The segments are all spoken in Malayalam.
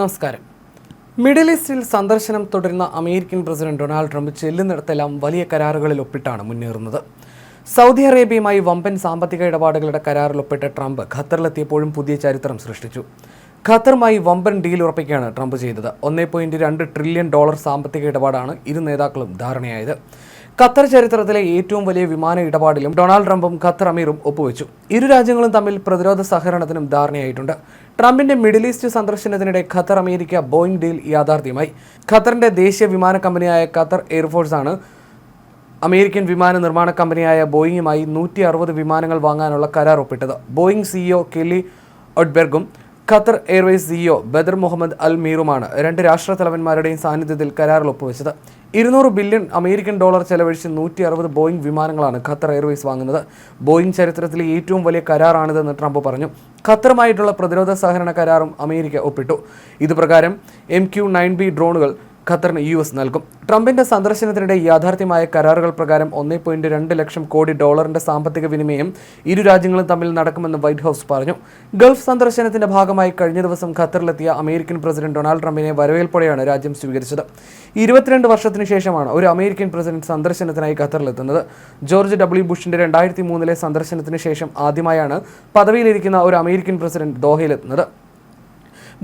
നമസ്കാരം. മിഡിൽ ഈസ്റ്റിൽ സന്ദർശനം തുടരുന്ന അമേരിക്കൻ പ്രസിഡന്റ് ഡൊണാൾഡ് ട്രംപ് ചെല്ലുന്നിടത്തെല്ലാം വലിയ കരാറുകളിൽ ഒപ്പിട്ടാണ് മുന്നേറുന്നത്. സൗദി അറേബ്യയുമായി വമ്പൻ സാമ്പത്തിക ഇടപാടുകളുടെ കരാറിൽ ഒപ്പിട്ട ട്രംപ് ഖത്തറിലെത്തിയപ്പോഴും പുതിയ ചരിത്രം സൃഷ്ടിച്ചു. ഖത്തറുമായി വമ്പൻ ഡീൽ ഉറപ്പിക്കുകയാണ് ട്രംപ് ചെയ്തത്. ഒന്നേ പോയിന്റ് രണ്ട് ട്രില്യൺ ഡോളർ സാമ്പത്തിക ഇടപാടാണ് ഇരു നേതാക്കളും ധാരണയായത്. ഖത്തർ ചരിത്രത്തിലെ ഏറ്റവും വലിയ വിമാന ഇടപാടിലും ഡൊണാൾഡ് ട്രംപും ഖത്തർ അമീറും ഒപ്പുവെച്ചു. ഇരു രാജ്യങ്ങളും തമ്മിൽ പ്രതിരോധ സഹകരണത്തിനും ധാരണയായിട്ടുണ്ട്. ട്രംപിന്റെ മിഡിൽ ഈസ്റ്റ് സന്ദർശനത്തിനിടെ ഖത്തർ അമേരിക്ക ബോയിങ് ഡീൽ യാഥാർത്ഥ്യമായി. ഖത്തറിന്റെ ദേശീയ വിമാന കമ്പനിയായ ഖത്തർ എയർഫോഴ്സ് ആണ് അമേരിക്കൻ വിമാന നിർമ്മാണ കമ്പനിയായ ബോയിങ്ങുമായി നൂറ്റി അറുപത് വിമാനങ്ങൾ വാങ്ങാനുള്ള കരാർ ഒപ്പിട്ടത് Boeing CEO Kelly ഒഡ്ബെർഗും Qatar Airways CEO Badr Muhammad Al മീറുമാണ് രണ്ട് രാഷ്ട്ര തലവന്മാരുടെയും സാന്നിധ്യത്തിൽ കരാറിൽ ഒപ്പുവെച്ചത്. ഇരുന്നൂറ് ബില്യൺ അമേരിക്കൻ ഡോളർ ചെലവഴിച്ച് നൂറ്റി അറുപത് ബോയിങ് വിമാനങ്ങളാണ് ഖത്തർ എയർവേസ് വാങ്ങുന്നത്. ബോയിങ് ചരിത്രത്തിലെ ഏറ്റവും വലിയ കരാറാണിതെന്ന് ട്രംപ് പറഞ്ഞു. ഖത്തറുമായിട്ടുള്ള പ്രതിരോധ സഹകരണ കരാറും അമേരിക്ക ഒപ്പിട്ടു. ഇതുപ്രകാരം എം ക്യു നയൻ ബി ഡ്രോണുകൾ ഖത്തറിന് യു എസ് നൽകും. ട്രംപിന്റെ സന്ദർശനത്തിനിടെ യാഥാർത്ഥ്യമായ കരാറുകൾ പ്രകാരം ഒന്നേ പോയിന്റ് രണ്ട് ലക്ഷം കോടി ഡോളറിന്റെ സാമ്പത്തിക വിനിമയം ഇരു രാജ്യങ്ങളും തമ്മിൽ നടക്കുമെന്ന് വൈറ്റ് ഹൌസ് പറഞ്ഞു. ഗൾഫ് സന്ദർശനത്തിന്റെ ഭാഗമായി കഴിഞ്ഞ ദിവസം ഖത്തറിലെത്തിയ അമേരിക്കൻ പ്രസിഡന്റ് ഡൊണാൾഡ് ട്രംപിനെ വരവേൽപ്പോടെയാണ് രാജ്യം സ്വീകരിച്ചത്. ഇരുപത്തിരണ്ട് വർഷത്തിന് ശേഷമാണ് ഒരു അമേരിക്കൻ പ്രസിഡന്റ് സന്ദർശനത്തിനായി ഖത്തറിലെത്തുന്നത്. ജോർജ് ഡബ്ല്യു ബുഷിന്റെ രണ്ടായിരത്തി മൂന്നിലെ സന്ദർശനത്തിന് ശേഷം ആദ്യമായാണ് പദവിയിലിരിക്കുന്ന ഒരു അമേരിക്കൻ പ്രസിഡന്റ് ദോഹയിലെത്തുന്നത്.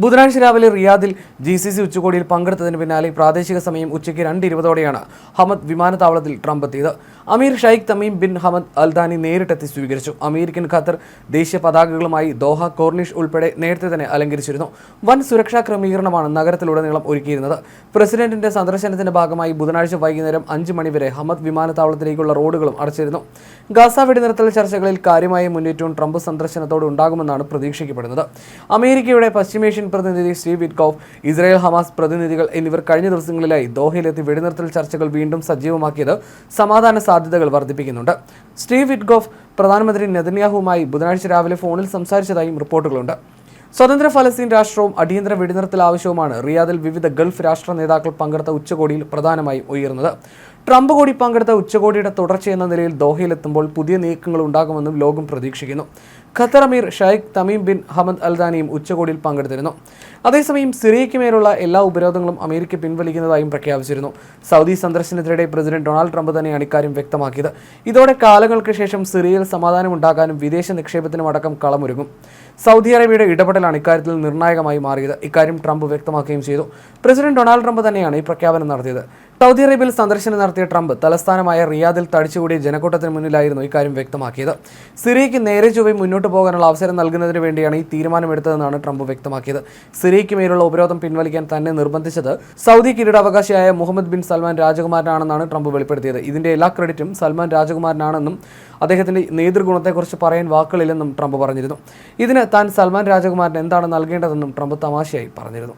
ബുധനാഴ്ച രാവിലെ റിയാദിൽ ജി സി സി ഉച്ചകോടിയിൽ പങ്കെടുത്തതിന് പിന്നാലെ പ്രാദേശിക സമയം ഉച്ചയ്ക്ക് രണ്ട് ഇരുപതോടെയാണ് ഹമദ് വിമാനത്താവളത്തിൽ ട്രംപ് എത്തിയത് Amir Sheikh Tamim bin Hamad Al Thani നേരിട്ടെത്തി സ്വീകരിച്ചു. അമേരിക്കൻ ഖത്തർ ദേശീയ പതാകകളുമായി ദോഹ കോർണിഷ് ഉൾപ്പെടെ നേരത്തെ തന്നെ അലങ്കരിച്ചിരുന്നു. വൻ സുരക്ഷാ ക്രമീകരണമാണ് നഗരത്തിലുടനീളം ഒരുക്കിയിരുന്നത്. പ്രസിഡന്റിന്റെ സന്ദർശനത്തിന്റെ ഭാഗമായി ബുധനാഴ്ച വൈകുന്നേരം അഞ്ച് മണിവരെ ഹമദ് വിമാനത്താവളത്തിലേക്കുള്ള റോഡുകളും അടച്ചിരുന്നു. ഗാസ വെടിനിർത്തൽ ചർച്ചകളിൽ കാര്യമായ മുന്നേറ്റവും ട്രംപ് സന്ദർശനത്തോടെ ഉണ്ടാകുമെന്നാണ് പ്രതീക്ഷിക്കപ്പെടുന്നത്. അമേരിക്കയുടെ പശ്ചിമേഷ്യൻ പ്രതിനിധി സ്റ്റീവ് വിറ്റ്കോഫ് ഇസ്രായേൽ ഹമാസ് പ്രതിനിധികൾ എന്നിവർ കഴിഞ്ഞ ദിവസങ്ങളിലായി ദോഹയിലെത്തി വെടിനിർത്തൽ ചർച്ചകൾ വീണ്ടും സജീവമാക്കിയത് സമാധാന സാധ്യതകൾ വർദ്ധിപ്പിക്കുന്നുണ്ട്. സ്റ്റീവ് വിറ്റ്കോഫ് പ്രധാനമന്ത്രി നെതന്യാഹുവുമായി ബുധനാഴ്ച രാവിലെ ഫോണിൽ സംസാരിച്ചതായും റിപ്പോർട്ടുകളുണ്ട്. സ്വതന്ത്ര ഫലസ്തീൻ രാഷ്ട്രവും അടിയന്തര വെടിനിർത്തൽ ആവശ്യവുമാണ് റിയാദിൽ വിവിധ ഗൾഫ് രാഷ്ട്ര നേതാക്കൾ പങ്കെടുത്ത ഉച്ചകോടിയിൽ പ്രധാനമായും ഉയർന്നത്. ട്രംപ് കൂടി പങ്കെടുത്ത ഉച്ചകോടിയുടെ തുടർച്ചയെന്ന നിലയിൽ ദോഹയിലെത്തുമ്പോൾ പുതിയ നീക്കങ്ങൾ ഉണ്ടാകുമെന്നും ലോകം പ്രതീക്ഷിക്കുന്നു. Qatar Amir Sheikh Tamim bin Hamad അൽദാനിയും ഉച്ചകോടിയിൽ പങ്കെടുത്തിരുന്നു. അതേസമയം സിറിയയ്ക്ക് മേലുള്ള എല്ലാ ഉപരോധങ്ങളും അമേരിക്ക പിൻവലിക്കുന്നതായും പ്രഖ്യാപിച്ചിരുന്നു. സൗദി സന്ദർശനത്തിനിടെ പ്രസിഡന്റ് ഡൊണാൾഡ് ട്രംപ് തന്നെയാണ് ഇക്കാര്യം വ്യക്തമാക്കിയത്. ഇതോടെ കാലങ്ങൾക്ക് ശേഷം സിറിയയിൽ സമാധാനം സമാധാനമുണ്ടാക്കാനും വിദേശ നിക്ഷേപത്തിനും അടക്കം കളമൊരുങ്ങും. സൗദി അറേബ്യയുടെ ഇടപെടലാണ് ഇക്കാര്യത്തിൽ നിർണായകമായി മാറിയത്. ഇക്കാര്യം ട്രംപ് വ്യക്തമാക്കുകയും ചെയ്തു. പ്രസിഡന്റ് ഡൊണാൾഡ് ട്രംപ് തന്നെയാണ് ഈ പ്രഖ്യാപനം നടത്തിയത്. സൗദി അറേബ്യയിൽ സന്ദർശനം നടത്തിയ ട്രംപ് തലസ്ഥാനമായ റിയാദിൽ തടിച്ചുകൂടിയ ജനക്കൂട്ടത്തിന് മുന്നിലായിരുന്നു ഇക്കാര്യം വ്യക്തമാക്കിയത്. സിറിയയ്ക്ക് നേരെ ചൊവ്വെ മുന്നോട്ട് പോകാനുള്ള അവസരം നൽകുന്നതിന് വേണ്ടിയാണ് ഈ തീരുമാനമെടുത്തതെന്നാണ് ട്രംപ് വ്യക്തമാക്കിയത്. സിറിയയ്ക്ക് മേലുള്ള ഉപരോധം പിൻവലിക്കാൻ തന്നെ നിർബന്ധിച്ചത് സൗദി കിരീടാവകാശിയായ മുഹമ്മദ് ബിൻ സൽമാൻ രാജകുമാരനാണെന്നാണ് ട്രംപ് വെളിപ്പെടുത്തിയത്. ഇതിന്റെ എല്ലാ ക്രെഡിറ്റും സൽമാൻ രാജകുമാരനാണെന്നും അദ്ദേഹത്തിന്റെ നേതൃഗുണത്തെക്കുറിച്ച് പറയാൻ വാക്കുകളില്ലെന്നും ട്രംപ് പറഞ്ഞിരുന്നു. ഇതിന് താൻ സൽമാൻ രാജകുമാരൻ എന്താണ് നൽകേണ്ടതെന്നും ട്രംപ് തമാശയായി പറഞ്ഞിരുന്നു.